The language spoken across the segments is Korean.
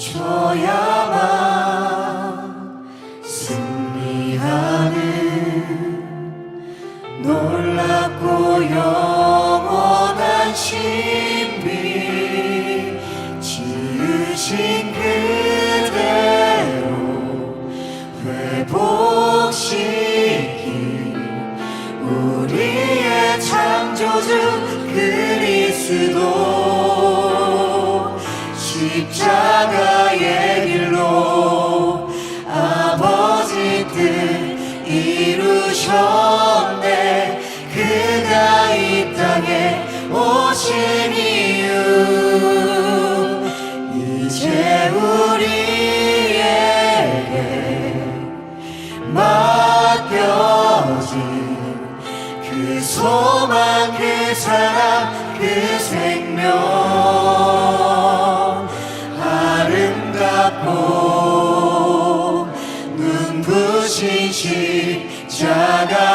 저야만 승리하는 놀랍고 영원한 신비 지으신 그대로 회복시킨 우리의 창조주 그리스도 십자가의 길로 아버지 뜻 이루셨네. 그가 이 땅에 오신 이유. 이제 우리에게 맡겨진 그 소망 그 사랑 그 생명 지신 자가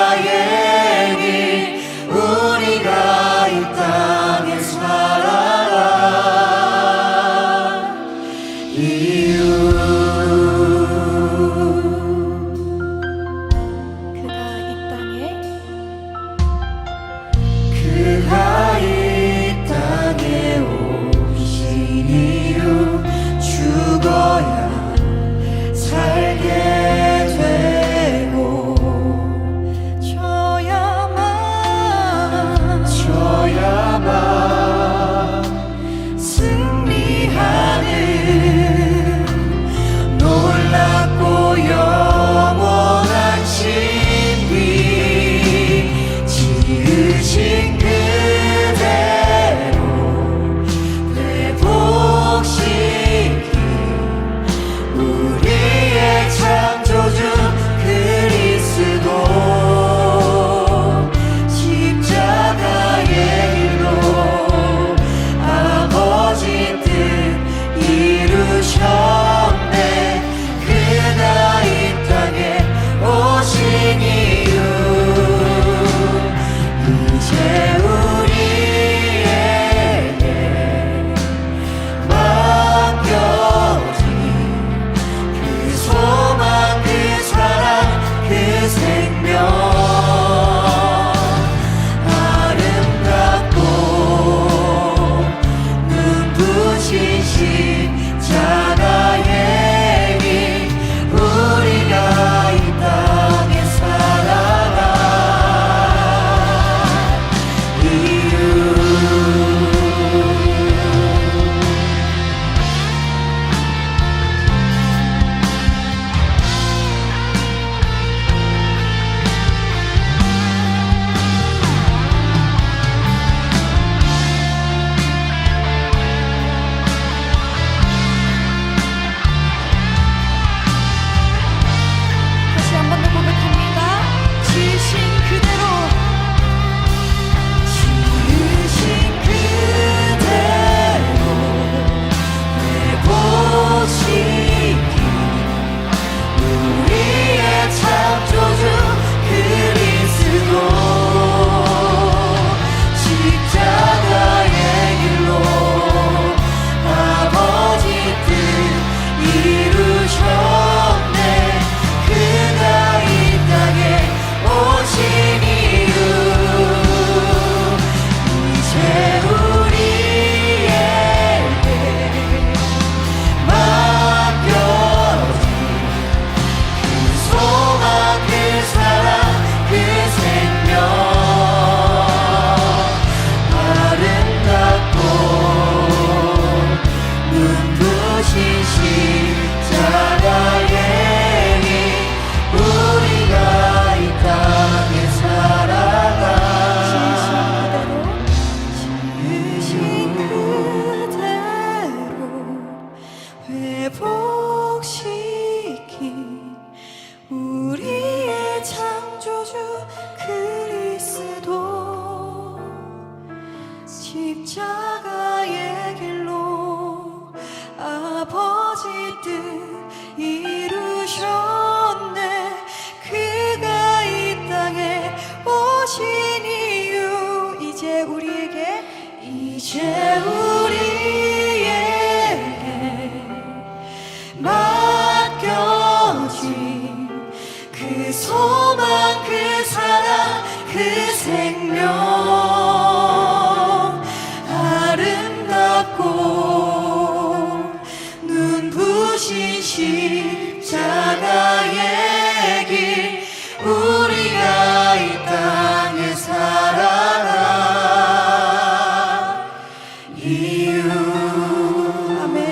십자가의 길로 아버지 뜻 이루셨네. 그가 이 땅에 오신 이유 이제 우리에게 이제 우리